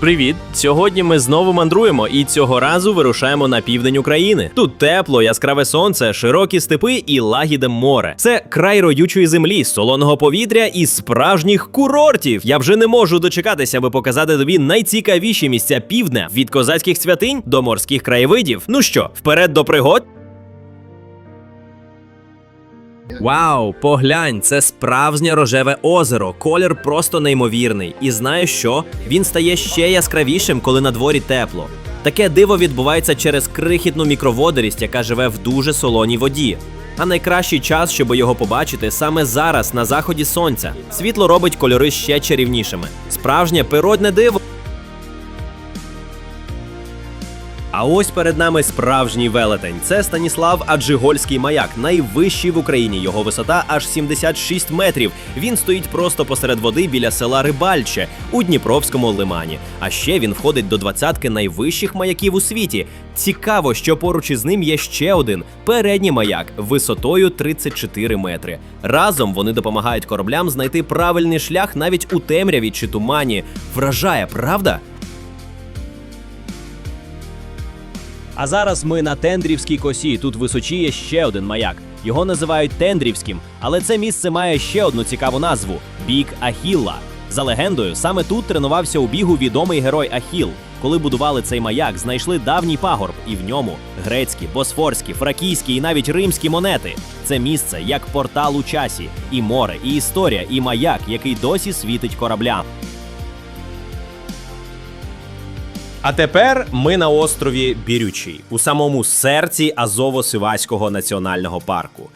Привіт! Сьогодні ми знову мандруємо і цього разу вирушаємо на південь України. Тут тепло, яскраве сонце, широкі степи і лагіде море. Це край родючої землі, солоного повітря і справжніх курортів. Я вже не можу дочекатися, аби показати тобі найцікавіші місця півдня від козацьких святинь до морських краєвидів. Ну що, вперед до пригод? Вау, поглянь, це справжнє рожеве озеро. Колір просто неймовірний. І знаєш що? Він стає ще яскравішим, коли на дворі тепло. Таке диво відбувається через крихітну мікроводорість, яка живе в дуже солоній воді. А найкращий час, щоб його побачити, саме зараз, на заході сонця. Світло робить кольори ще чарівнішими. Справжнє природне диво. А ось перед нами справжній велетень. Це Станіслав Аджигольський маяк, найвищий в Україні. Його висота аж 76 метрів. Він стоїть просто посеред води біля села Рибальче у Дніпровському лимані. А ще він входить до двадцятки найвищих маяків у світі. Цікаво, що поруч із ним є ще один передній маяк висотою 34 метри. Разом вони допомагають кораблям знайти правильний шлях навіть у темряві чи тумані. Вражає, правда? А зараз ми на Тендрівській косі. Тут височіє ще один маяк. Його називають Тендрівським, але це місце має ще одну цікаву назву бік Ахілла. За легендою, саме тут тренувався у бігу відомий герой Ахіл. Коли будували цей маяк, знайшли давній пагорб, і в ньому грецькі, босфорські, фракійські і навіть римські монети. Це місце як портал у часі, і море, і історія, і маяк, який досі світить кораблям. А тепер ми на острові Бірючий, у самому серці Азово-Сиваського національного парку.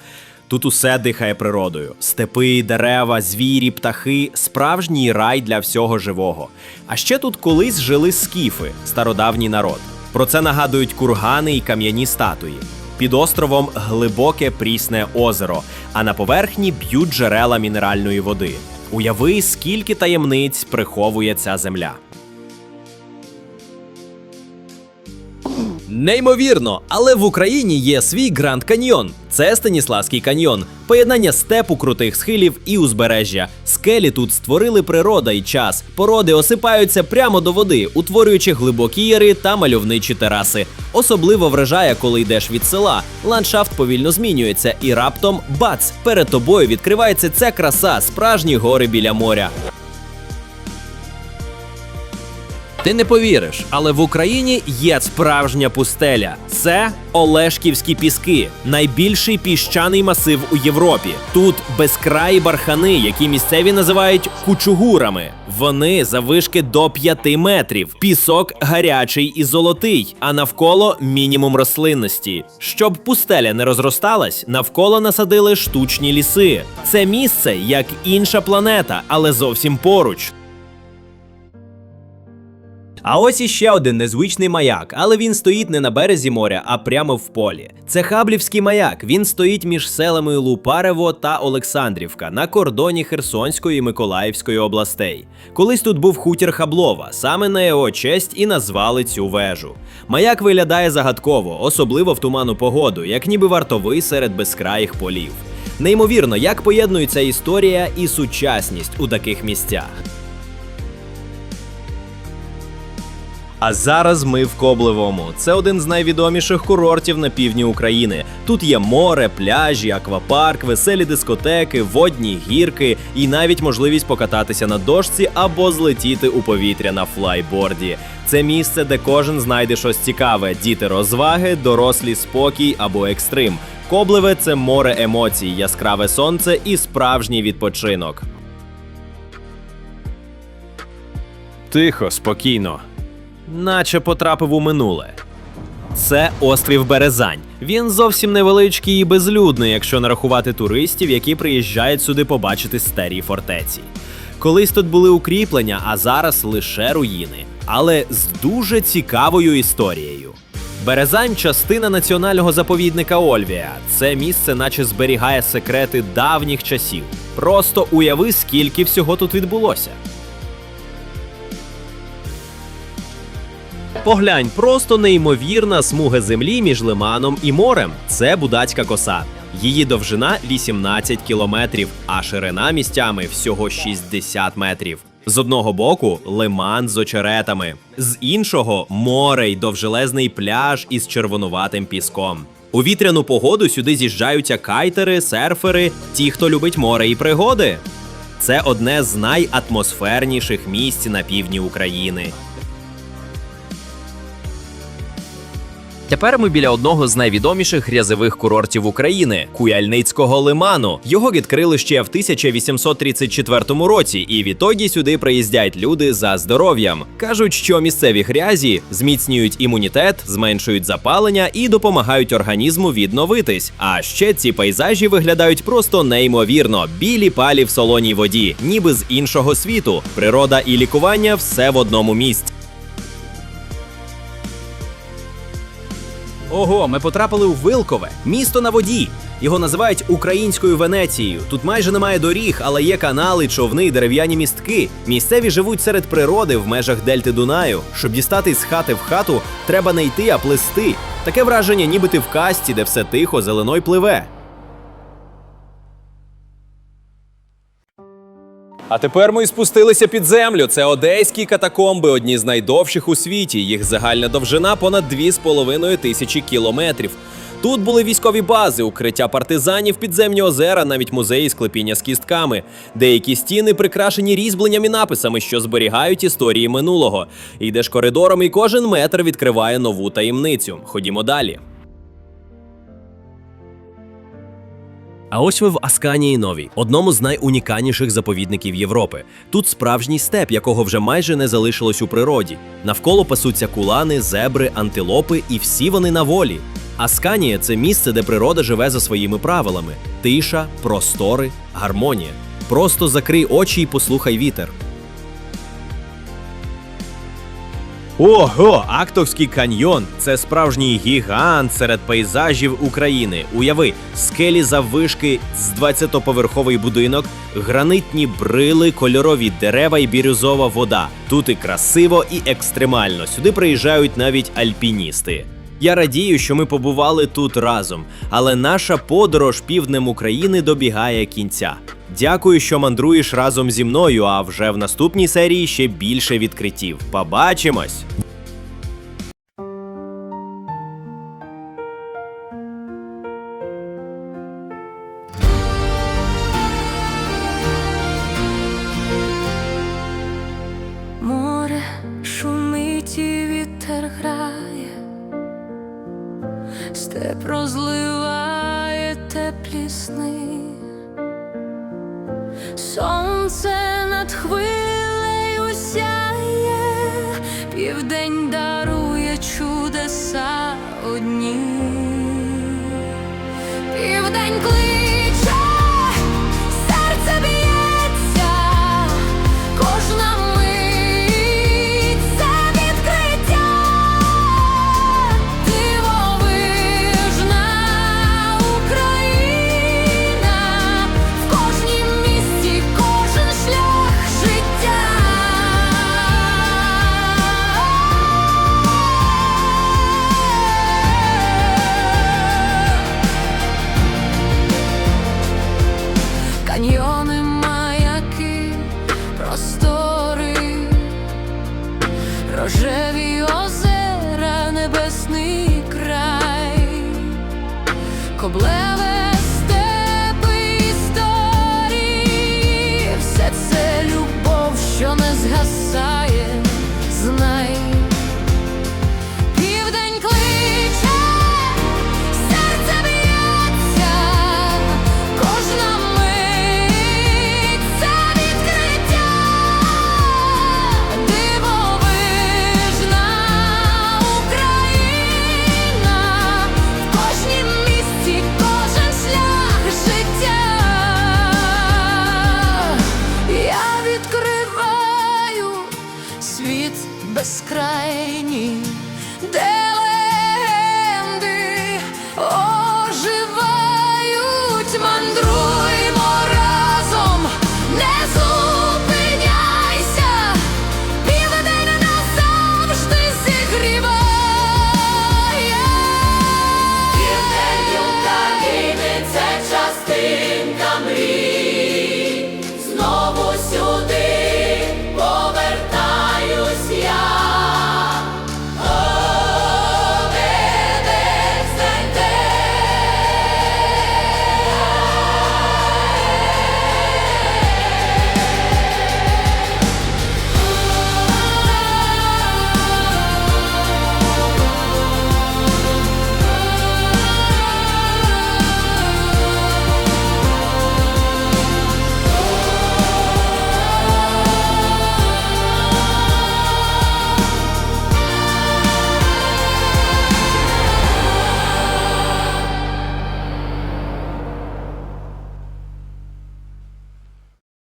Тут усе дихає природою: степи, дерева, звірі, птахи, справжній рай для всього живого. А ще тут колись жили скіфи, стародавній народ. Про це нагадують кургани і кам'яні статуї. Під островом глибоке прісне озеро, а на поверхні б'ють джерела мінеральної води. Уяви, скільки таємниць приховує ця земля. Неймовірно, але в Україні є свій Гранд Каньйон. Це Станіславський каньйон, поєднання степу крутих схилів і узбережжя. Скелі тут створили природа і час. Породи осипаються прямо до води, утворюючи глибокі яри та мальовничі тераси. Особливо вражає, коли йдеш від села. Ландшафт повільно змінюється, і раптом бац! Перед тобою відкривається ця краса, справжні гори біля моря. Ти не повіриш, але в Україні є справжня пустеля. Це Олешківські піски, найбільший піщаний масив у Європі. Тут безкраї бархани, які місцеві називають кучугурами. Вони завишки до 5 метрів. Пісок гарячий і золотий, а навколо мінімум рослинності. Щоб пустеля не розросталась, навколо насадили штучні ліси. Це місце як інша планета, але зовсім поруч. А ось іще один незвичний маяк, але він стоїть не на березі моря, а прямо в полі. Це Хаблівський маяк. Він стоїть між селами Лупарево та Олександрівка на кордоні Херсонської і Миколаївської областей. Колись тут був хутір Хаблова, саме на його честь і назвали цю вежу. Маяк виглядає загадково, особливо в туману погоду, як ніби вартовий серед безкраїх полів. Неймовірно, як поєднується історія і сучасність у таких місцях. А зараз ми в Коблевому. Це один з найвідоміших курортів на півдні України. Тут є море, пляжі, аквапарк, веселі дискотеки, водні гірки і навіть можливість покататися на дошці або злетіти у повітря на флайборді. Це місце, де кожен знайде щось цікаве: діти розваги, дорослі спокій або екстрим. Коблеве це море емоцій, яскраве сонце і справжній відпочинок. Тихо, спокійно наче потрапив у минуле. Це острів Березань. Він зовсім невеличкий і безлюдний, якщо нарахувати туристів, які приїжджають сюди побачити старі фортеці. Колись тут були укріплення, а зараз лише руїни, але з дуже цікавою історією. Березань частина національного заповідника Ольвія. Це місце, наче зберігає секрети давніх часів. Просто уяви, скільки всього тут відбулося. Поглянь, просто неймовірна смуга землі між лиманом і морем. Це Будацька коса. Її довжина 18 кілометрів, а ширина місцями всього 60 метрів. З одного боку лиман з очеретами, з іншого море й довжелезний пляж із червонуватим піском. У вітряну погоду сюди з'їжджаються кайтери, серфери, ті, хто любить море і пригоди. Це одне з найатмосферніших місць на півдні України. Тепер ми біля одного з найвідоміших грязових курортів України Куяльницького лиману. Його відкрили ще в 1834 році, і відтоді сюди приїздять люди за здоров'ям. Кажуть, що місцеві грязі зміцнюють імунітет, зменшують запалення і допомагають організму відновитись. А ще ці пейзажі виглядають просто неймовірно. Білі палі в солоній воді, ніби з іншого світу. Природа і лікування все в одному місці. Ого, ми потрапили у Вилкове, місто на воді. Його називають українською Венецією. Тут майже немає доріг, але є канали, човни, дерев'яні містки. Місцеві живуть серед природи в межах дельти Дунаю. Щоб дістатись з хати в хату, треба не йти, а плисти. Таке враження, ніби ти в касті, де все тихо, зелено пливе. А тепер ми спустилися під землю. Це одеські катакомби, одні з найдовших у світі. Їх загальна довжина понад 2,5 тисячі кілометрів. Тут були військові бази, укриття партизанів, підземні озера, навіть музеї склепіння з кістками. Деякі стіни прикрашені різьбленням і написами, що зберігають історії минулого. Йдеш коридором, і кожен метр відкриває нову таємницю. Ходімо далі. А ось ви в Асканії Новій, одному з найунікальніших заповідників Європи. Тут справжній степ, якого вже майже не залишилось у природі. Навколо пасуться кулани, зебри, антилопи, і всі вони на волі. Асканія це місце, де природа живе за своїми правилами: тиша, простори, гармонія. Просто закрий очі і послухай вітер. Ого, Актовський каньйон це справжній гігант серед пейзажів України. Уяви, скелі заввишки з 20-поверховий будинок, гранитні брили, кольорові дерева і бірюзова вода. Тут і красиво, і екстремально. Сюди приїжджають навіть альпіністи. Я радію, що ми побували тут разом, але наша подорож півднем України добігає кінця. Дякую, що мандруєш разом зі мною. А вже в наступній серії ще більше відкриттів. Побачимось! Південь дарує чудеса одні, південь. рожеві